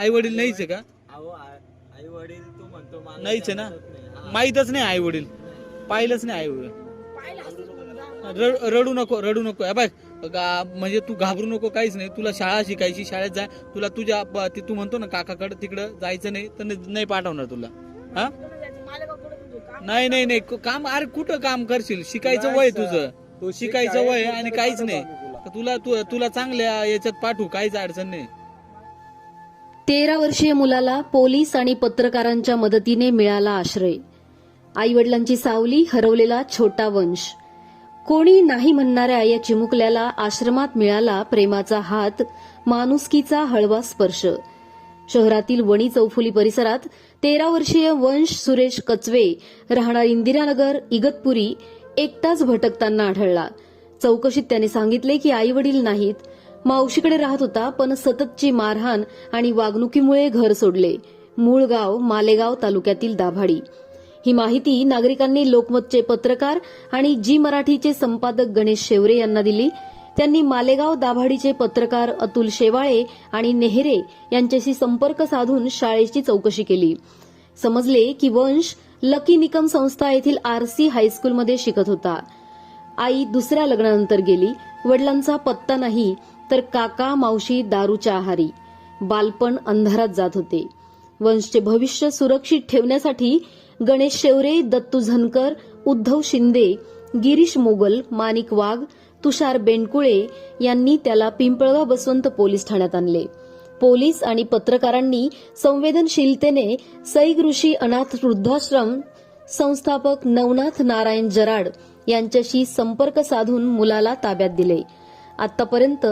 आई वडील नाहीच आहे का? आई वडील तू म्हणतो मला नाहीच आहे ना. माहीतच नाही आई वडील पाहिलंच नाही आई वडील. रड- रडू नको रडू नको. हे बाय गा- म्हणजे तू घाबरू नको काहीच नाही. तुला शाळा शिकायची शाळेत जाय तुला तुझ्या प- ते तू म्हणतो ना काकाकडे तिकडं जायचं नाही तर नाही नाही पाठवणार तुला. हा? नाही नाही नाही. क- काम अरे कुठं काम करशील? शिकायचं वय तुझं. तू शिकायचं वय आहे आणि काहीच नाही. तर तुला तू तुला चांगल्या याच्यात पाठवू काहीच अडचण नाही. तेरा वर्षीय मुलाला पोलीस आणि पत्रकारांच्या मदतीने मिळाला आश्रय. आईवडिलांची सावली हरवलेला छोटा वंश. कोणी नाही म्हणणाऱ्या या चिमुकल्याला आश्रमात मिळाला प्रेमाचा हात माणुसकीचा हळवा स्पर्श. शहरातील वणी चौफुली परिसरात तेरा वर्षीय वंश सुरेश कचवे राहणार इंदिरानगर इगतपुरी एकटाच भटकताना आढळला. चौकशीत त्याने सांगितले की आई वडील नाहीत मावशीकडे राहत होता पण सततची मारहाण आणि वागणुकीमुळे घर सोडले. मूळ गाव मालेगाव तालुक्यातील दाभाडी. ही माहिती नागरिकांनी लोकमतचे पत्रकार आणि जी मराठीचे संपादक गणेश शेवरे यांना दिली. त्यांनी मालेगाव दाभाडीचे पत्रकार अतुल शेवाळे आणि नेहरे यांच्याशी संपर्क साधून शाळेची चौकशी केली. समजले की वंश लकी निकम संस्था येथील आरसी हायस्कूलमध्ये शिकत होता. आई दुसऱ्या लग्नानंतर गेली. वडिलांचा पत्ता नाही. तर काका मावशी दारूच्या आहारी. बालपण अंधारात जात होते. वंशचे भविष्य सुरक्षित ठेवण्यासाठी गणेश शेवरे दत्तू झनकर उद्धव शिंदे गिरीश मोगल माणिक वाघ तुषार बेंडकुळे यांनी त्याला पिंपळगाव बसवंत पोलीस ठाण्यात आणले. पोलीस आणि पत्रकारांनी संवेदनशीलतेने सैग ऋषी अनाथ वृद्धाश्रम संस्थापक नवनाथ नारायण जराड यांच्याशी संपर्क साधून मुलाला ताब्यात दिले. आतापर्यंत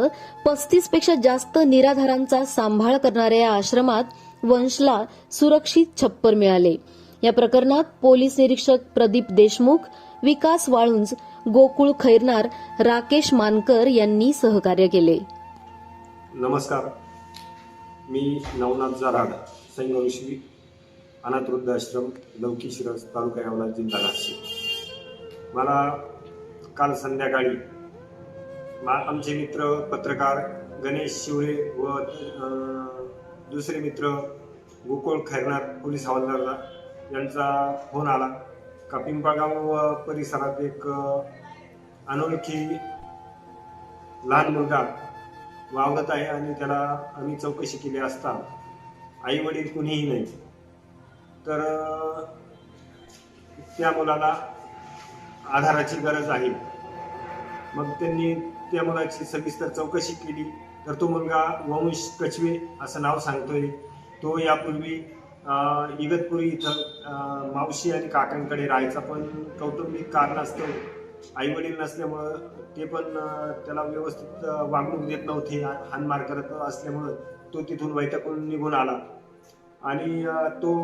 पस्तीसपेक्षा जास्त निराधारांचा सांभाळ करणाऱ्या या आश्रमात वंशला सुरक्षित छप्पर मिळाले. या प्रकरणात पोलीस निरीक्षक प्रदीप देशमुख विकास वाळुंज गोकुळ खैरनार राकेश मानकर यांनी सहकार्य केले. नमस्कार. मी नवनाथ जराड संगऋषी अनाथ वृद्धाश्रम लौकी शिरस तालुका यावला जिल्हा नाशिक. मला काल संध्याकाळी आमचे मित्र पत्रकार गणेश शिवरे व दुसरे मित्र गोकुळ खैरनार पोलीस हवालदारला यांचा फोन आला. का पिंपळगाव परिसरात एक अनोळखी लहान मुलगा वावरत आहे आणि त्याला आम्ही चौकशी केली असता आई वडील कुणीही नाही. तर त्या मुलाला आधाराची गरज आहे. मग त्यांनी त्या मुलाची सविस्तर चौकशी केली. तर तो मुलगा वंश कछवे असं नाव सांगतोय. तो यापूर्वी इगतपुरी इथं मावशी आणि काकांकडे राहायचा पण कौटुंबिक कारण आई वडील नसल्यामुळं ते पण त्याला व्यवस्थित वागणूक देत नव्हते. हानमार करत असल्यामुळं तो तिथून वैतागून निघून आला. आणि तो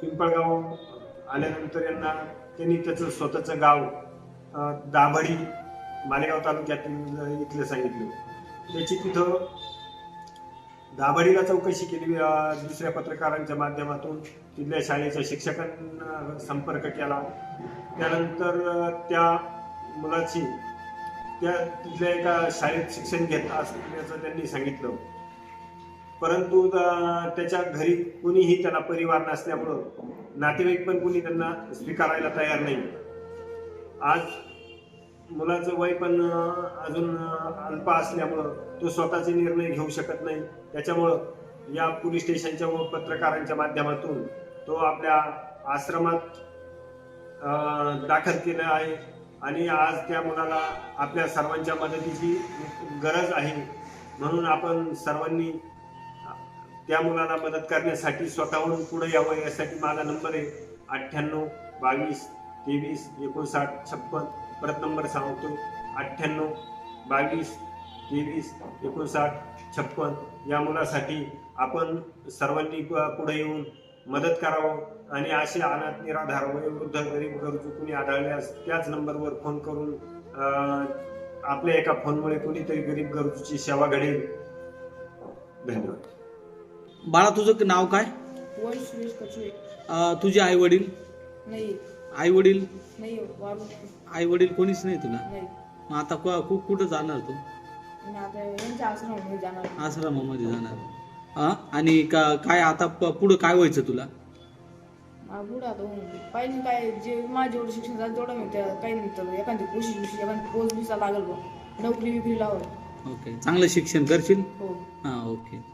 पिंपळगाव आल्यानंतर यांना त्यांनी त्याचं स्वतःचं गाव दाभडी मालेगाव तालुक्यातील इथलं सांगितलं. त्याची तिथं दाभडीला चौकशी केली दुसऱ्या पत्रकारांच्या माध्यमातून. तिथल्या शाळेच्या शिक्षकांना संपर्क केला. त्यानंतर त्या मुलाची त्या तिथल्या एका शाळेत शिक्षण घेत असल्याचं त्यांनी सांगितलं. परंतु त्याच्या घरी कुणीही त्याला परिवार नसल्यामुळं नातेवाईक पण कुणी त्यांना स्वीकारायला तयार नाही. आज मुलाचं वय पण अजून अल्प असल्यामुळं तो स्वतःचे निर्णय घेऊ शकत नाही. त्याच्यामुळं या पोलीस स्टेशनच्या व पत्रकारांच्या माध्यमातून तो आपल्या आश्रमात दाखल केला आहे. आणि आज त्या मुलाला आपल्या सर्वांच्या मदतीची गरज आहे. म्हणून आपण सर्वांनी त्या मुलाला मदत करण्यासाठी स्वतःहून पुढे यावं यासाठी माझा नंबर आहे अठ्ठ्याण्णव बावीस तेवीस एकोणसाठ छप्पन परत नंबर सांगतो. अठ्ठ्याण्णव बावीस तेवीस एकोणसाठ छप्पन या मुलासाठी आपण सर्वांनी पुढे येऊन मदत करावं आणि असे अनाथ निराधार वयोवृद्ध गरीब गरजू कुणी आढळल्यास त्याच नंबरवर फोन करून अं, आपल्या एका फोनमुळे कुणीतरी गरीब गरजूची सेवा घडेल. धन्यवाद. बाळा तुझं नाव काय? तुझे आई वडील नाही. आई वडील नाही. आई वडील कोणीच नाही तुला? नाही. मग आता कु- कु- कुठं जाणार तू? आणि आता यांच्या आश्रमामध्ये जाणार. आश्रमामध्ये जाणार. हा आणि का काय आता प- पुढं काय व्हायचं तुला? आता होऊन पाहिजे काय जे माझं जेवढं शिक्षण झालं तेवढं मी त्या काही एखादी कोशिश बिशिश एखादी बिसा लागल बा. नोकरी लावल ओके. चांगलं शिक्षण करशील? हो. हां ओके.